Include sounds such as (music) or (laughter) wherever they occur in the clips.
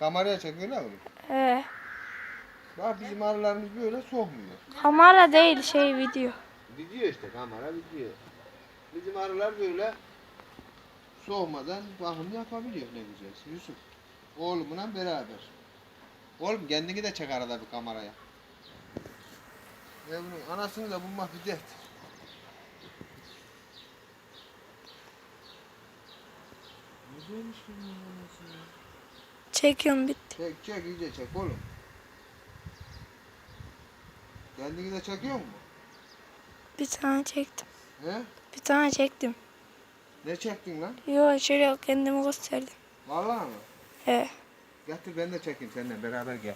Kameraya çekiyorlar mı? He. Bak bizim arılarımız böyle soğumuyor. Kamera değil şey video. Video işte kamera video. Bizim arılar böyle soğumadan bakım yapabiliyor ne güzel. Yusuf oğlumla beraber. Oğlum kendini de çek arada bir kameraya. Bunun anasını da bulmak bir dert. Güzelmiş bunun anası ya. Çekiyorum bitti. Çek çek iyice çek oğlum. Kendini de çekiyor mu? Bir tane çektim. He? Bir tane çektim. Ne çektin lan? Yo şöyle kendimi gösterdim. Vallahi mı? He. Getir ben de çekeyim seninle beraber gel.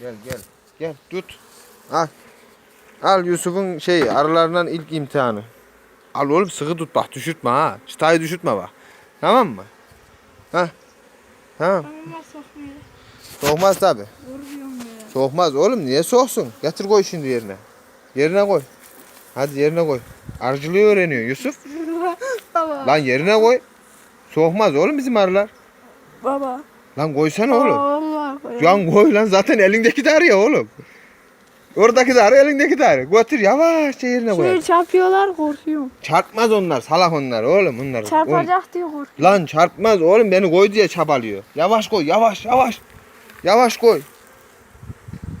Gel gel. Gel tut. Al. Al Yusuf'un şey arılarından ilk imtihanı. Al oğlum sıkı tut bak düşürtme ha. Çıtayı düşürtme bak. Tamam mı? Ha. Tamam. Ama sokmuyor. Soğumaz tabi. Vuruyorum ya. Soğumaz oğlum niye soğuksun? Getir koy şimdi yerine. Yerine koy. Hadi yerine koy. Arıcılığı öğreniyor Yusuf. (laughs) Baba. Lan yerine koy. Soğumaz oğlum bizim arılar. Baba. Lan koysana oğlum. Allah koyalım. Can koy lan zaten elindeki de arı ya oğlum. Oradaki de arı elindeki de arı. Götür yavaşça yerine koy. Şöyle çarpıyorlar korkuyorum. Çarpmaz onlar salak onlar oğlum onlar. Çarpacak diye korkuyorum. Lan çarpmaz oğlum beni koy diye çabalıyor. Yavaş koy yavaş yavaş. Yavaş koy.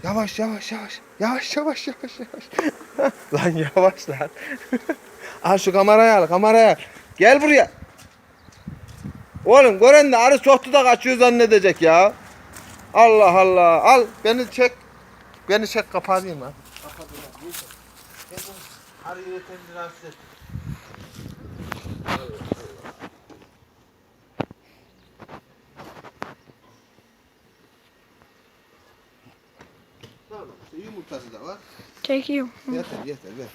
Yavaş yavaş yavaş. Yavaş yavaş yavaş yavaş. (laughs) lan yavaş lan. (laughs) al şu kamerayı al kamerayı al. Gel buraya. Oğlum gören de arı soktu da kaçıyor zannedecek ya. Allah Allah. Al beni çek. Beni çek kapatayım ha. Kapatayım. ha. Neyse. Gel bu Arıyı yeterince rahatsız ettim. Tamam yumurtası da var. Çekiyorum. Yeter yeter ver.